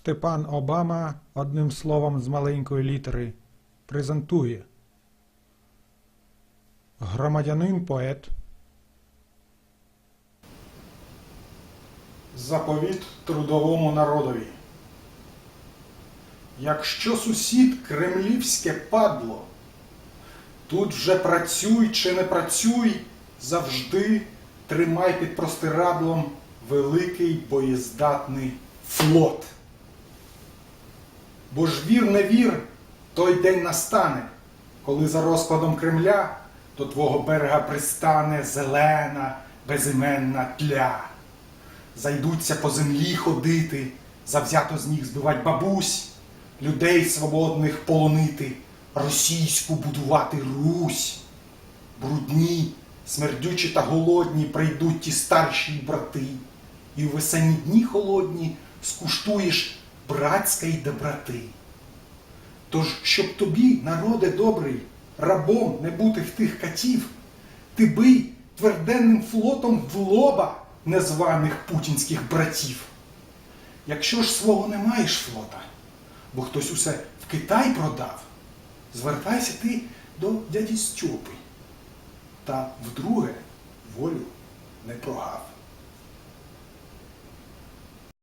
Степан Обама одним словом з маленької літери презентує. Громадянин поет. Заповіт трудовому народові. Якщо сусід кремлівське падло, тут вже працюй чи не працюй, завжди тримай під простирадлом великий боєздатний флот. Бо ж вір не вір, той день настане, коли за розкладом Кремля до твого берега пристане зелена, безіменна тля. Зайдуться по землі ходити, завзято з ніг збивать бабусь, людей свободних полонити, російську будувати Русь. Брудні, смердючі та голодні прийдуть ті старші брати, і в весенні дні холодні скуштуєш братської доброти. Тож, щоб тобі, народе добрий, рабом не бути в тих катів, ти бий тверденним флотом в лоба незваних путінських братів. Якщо ж свого не маєш флота, бо хтось усе в Китай продав, звертайся ти до дяді Стьопи та вдруге волю не прогав.